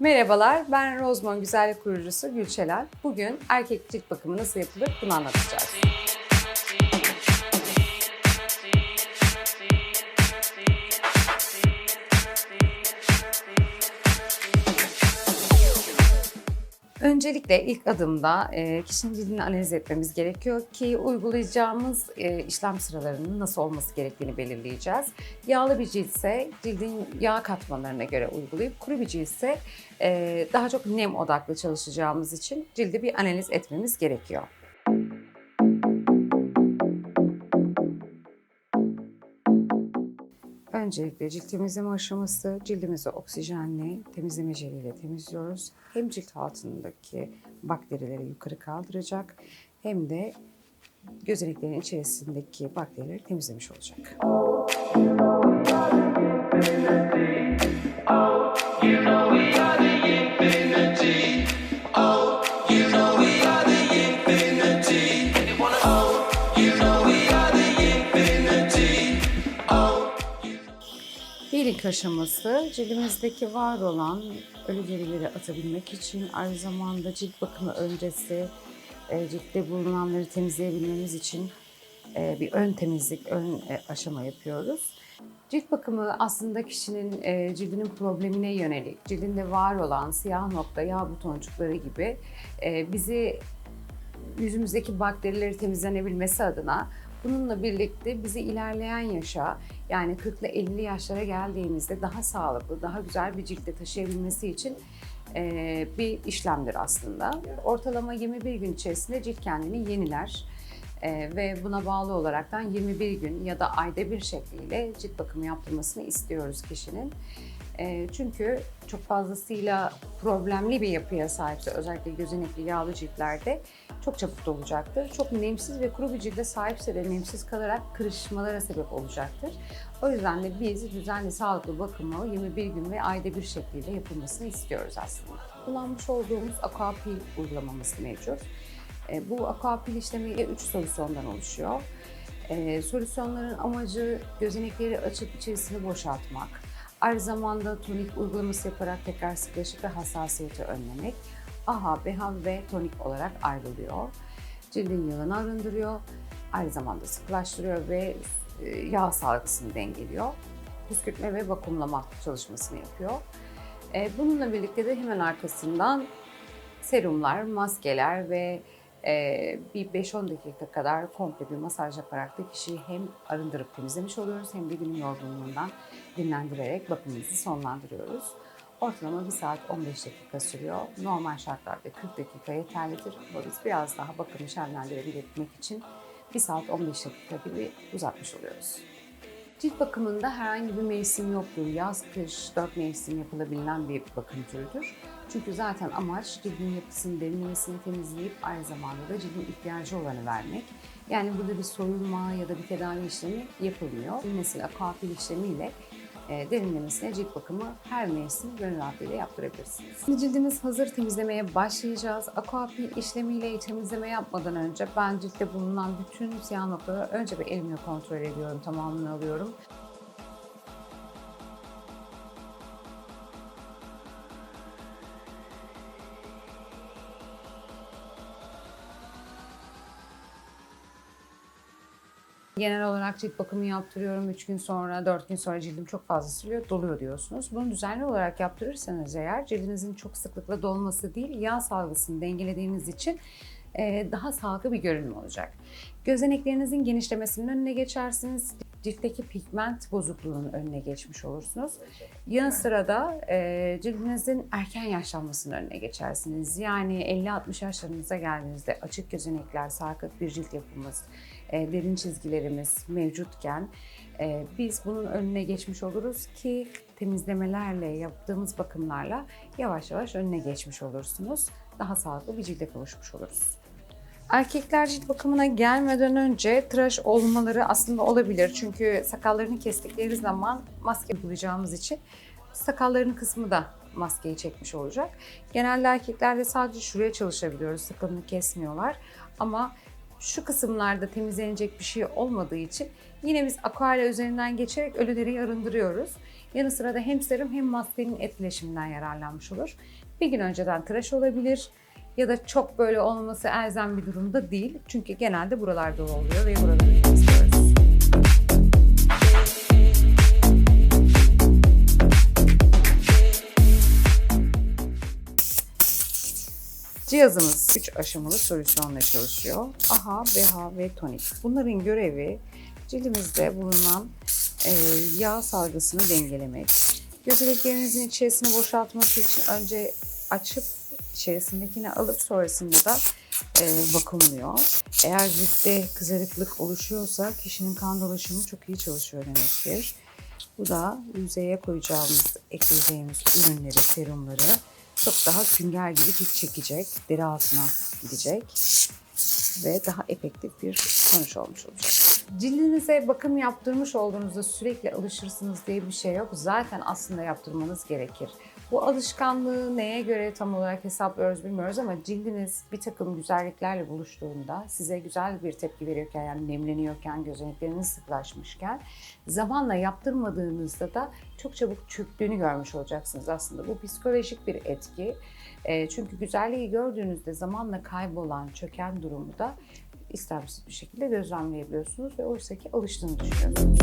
Merhabalar, ben Rozmon Güzellik Kurucusu Gülçelal. Bugün erkek cilt bakımı nasıl yapılır bunu anlatacağız. Öncelikle ilk adımda e, kişinin cildini analiz etmemiz gerekiyor ki uygulayacağımız e, işlem sıralarının nasıl olması gerektiğini belirleyeceğiz. Yağlı bir ciltse cildin yağ katmanlarına göre uygulayıp kuru bir ciltse e, daha çok nem odaklı çalışacağımız için cildi bir analiz etmemiz gerekiyor. Öncelikle cilt temizleme aşaması, cildimizi oksijenle, temizleme jeliyle temizliyoruz. Hem cilt altındaki bakterileri yukarı kaldıracak hem de gözeneklerin içerisindeki bakterileri temizlemiş olacak. Bir ilk aşaması cildimizdeki var olan ölü derileri atabilmek için aynı zamanda cilt bakımı öncesi e, ciltte bulunanları temizleyebilmemiz için e, bir ön temizlik, ön e, aşama yapıyoruz. Cilt bakımı aslında kişinin cildinin problemine yönelik, cildinde var olan siyah nokta, yağ butoncukları gibi bizi yüzümüzdeki bakterileri temizlenebilmesi adına bununla birlikte bizi ilerleyen yaşa yani 40 ile 50 yaşlara geldiğimizde daha sağlıklı, daha güzel bir ciltte taşıyabilmesi için eee, bir işlemdir aslında. Ortalama 21 gün içerisinde cilt kendini yeniler. Eee, ve buna bağlı olaraktan 21 gün ya da ayda bir şekliyle cilt bakımı yaptırmasını istiyoruz kişinin. Eee, çünkü çok fazlasıyla problemli bir yapıya sahipse özellikle gözenekli yağlı ciltlerde çok çabuk dolacaktır. Çok nemsiz ve kuru bir cilde sahipse de nemsiz kalarak kırışmalara sebep olacaktır. O yüzden de biz düzenli sağlıklı bakımı 21 gün ve ayda bir şekliyle yapılmasını istiyoruz aslında. Kullanmış olduğumuz Aquapil uygulamamız mevcut. E, Bu Aquapil işlemi 3 solüsyondan oluşuyor. E, solüsyonların amacı gözenekleri açıp içerisini boşaltmak. Aynı zamanda tonik uygulaması yaparak tekrar sıklaşık ve hassasiyeti önlemek. AHA, BHA ve tonik olarak ayrılıyor. Cildin yağını arındırıyor. Aynı zamanda sıkılaştırıyor ve e, yağ salgısını dengeliyor. Püskürtme ve vakumlama çalışmasını yapıyor. E, Bununla birlikte de hemen arkasından serumlar, maskeler ve e, bir 5-10 dakika kadar komple bir masaj yaparak da kişiyi hem arındırıp temizlemiş oluyoruz hem de günün yorgunluğundan dinlendirerek bakımımızı sonlandırıyoruz. Ortalama 1 saat 15 dakika sürüyor. Normal şartlarda 40 dakika yeterlidir. Ama biz biraz daha bakımı şenlendirebilmek için 1 saat 15 dakika gibi uzatmış oluyoruz. Cilt bakımında herhangi bir mevsim yoktur. Yaz, kış, dört mevsim yapılabilen bir bakım türüdür. Çünkü zaten amaç cildin yapısını, derinlemesini temizleyip aynı zamanda da cildin ihtiyacı olanı vermek. Yani burada bir soyulma ya da bir tedavi işlemi yapılmıyor. Mesela kuaför işlemiyle derinlemesine cilt bakımı her mevsim gönül rahatlığıyla yaptırabilirsiniz. Şimdi cildimiz hazır temizlemeye başlayacağız. Aquapil işlemiyle temizleme yapmadan önce ben ciltte bulunan bütün siyah noktaları önce bir elimle kontrol ediyorum, tamamını alıyorum. Genel olarak cilt bakımı yaptırıyorum. 3 gün sonra, 4 gün sonra cildim çok fazla siliyor, doluyor diyorsunuz. Bunu düzenli olarak yaptırırsanız eğer cildinizin çok sıklıkla dolması değil, yağ salgısını dengelediğiniz için e, daha sağlıklı bir görünüm olacak. Gözeneklerinizin genişlemesinin önüne geçersiniz. Ciltteki pigment bozukluğunun önüne geçmiş olursunuz. Yanı sıra da e, cildinizin erken yaşlanmasının önüne geçersiniz. Yani 50-60 yaşlarınıza geldiğinizde açık gözenekler, sarkık bir cilt yapımız, e, derin çizgilerimiz mevcutken e, biz bunun önüne geçmiş oluruz ki temizlemelerle, yaptığımız bakımlarla yavaş yavaş önüne geçmiş olursunuz. Daha sağlıklı bir cilde kavuşmuş oluruz. Erkekler cilt bakımına gelmeden önce tıraş olmaları aslında olabilir. Çünkü sakallarını kestikleri zaman maske uygulayacağımız için sakalların kısmı da maskeyi çekmiş olacak. Genelde erkeklerde sadece şuraya çalışabiliyoruz. Sakalını kesmiyorlar. Ama şu kısımlarda temizlenecek bir şey olmadığı için yine biz aquarela üzerinden geçerek ölü deriyi arındırıyoruz. Yanı sıra da hem serum hem maskenin etkileşiminden yararlanmış olur. Bir gün önceden tıraş olabilir ya da çok böyle olması elzem bir durumda değil. Çünkü genelde buralarda oluyor ve buraları. Cihazımız 3 aşamalı solüsyonla çalışıyor. AHA, BH ve tonik. Bunların görevi cildimizde bulunan e, yağ salgısını dengelemek. Gözeneklerinizin içerisini boşaltması için önce açıp içerisindekini alıp sonrasında da e, vakumluyor. Eğer ciltte kızarıklık oluşuyorsa kişinin kan dolaşımı çok iyi çalışıyor demektir. Bu da yüzeye koyacağımız, ekleyeceğimiz ürünleri, serumları çok daha sünger gibi cilt çekecek, deri altına gidecek ve daha efektif bir sonuç olmuş olacak. Cildinize bakım yaptırmış olduğunuzda sürekli alışırsınız diye bir şey yok. Zaten aslında yaptırmanız gerekir. Bu alışkanlığı neye göre tam olarak hesaplıyoruz bilmiyoruz ama cildiniz bir takım güzelliklerle buluştuğunda size güzel bir tepki veriyorken yani nemleniyorken, gözenekleriniz sıklaşmışken zamanla yaptırmadığınızda da çok çabuk çöktüğünü görmüş olacaksınız aslında. Bu psikolojik bir etki. Çünkü güzelliği gördüğünüzde zamanla kaybolan, çöken durumu da istemsiz bir şekilde gözlemleyebiliyorsunuz ve oysa ki alıştığını düşünüyorsunuz.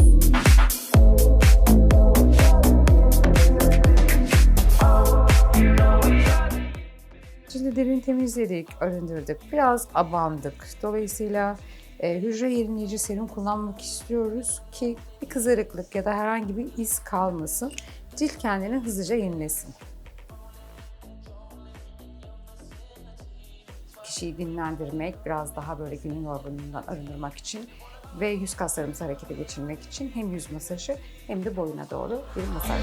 Cildi derin temizledik, arındırdık, biraz abandık. Dolayısıyla e, hücre yenileyici serum kullanmak istiyoruz ki bir kızarıklık ya da herhangi bir iz kalmasın. Cilt kendini hızlıca yenilesin. Kişiyi dinlendirmek, biraz daha böyle günün yorgunluğundan arındırmak için ve yüz kaslarımızı harekete geçirmek için hem yüz masajı hem de boyuna doğru bir masaj.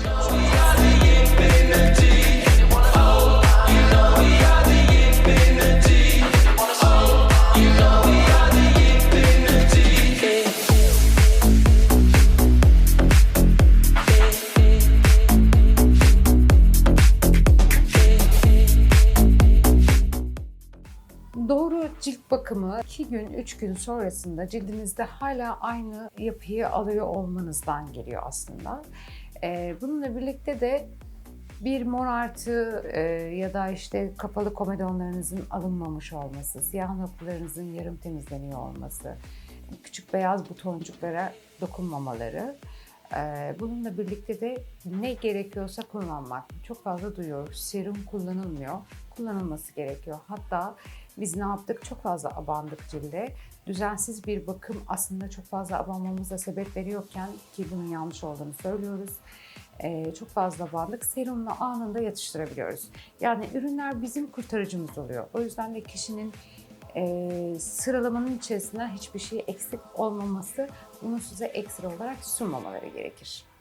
Cilt bakımı 2 gün, 3 gün sonrasında cildinizde hala aynı yapıyı alıyor olmanızdan geliyor aslında. Ee, bununla birlikte de bir morartı e, ya da işte kapalı komedonlarınızın alınmamış olması, siyah noktalarınızın yarım temizleniyor olması, küçük beyaz butoncuklara dokunmamaları, ee, Bununla birlikte de ne gerekiyorsa kullanmak. Çok fazla duyuyoruz. Serum kullanılmıyor. Kullanılması gerekiyor. Hatta biz ne yaptık? Çok fazla abandık cilde. Düzensiz bir bakım aslında çok fazla abanmamıza sebep veriyorken ki bunun yanlış olduğunu söylüyoruz. Ee, çok fazla abandık. Serumla anında yatıştırabiliyoruz. Yani ürünler bizim kurtarıcımız oluyor. O yüzden de kişinin e, sıralamanın içerisinde hiçbir şey eksik olmaması bunu size ekstra olarak sunmamaları gerekir.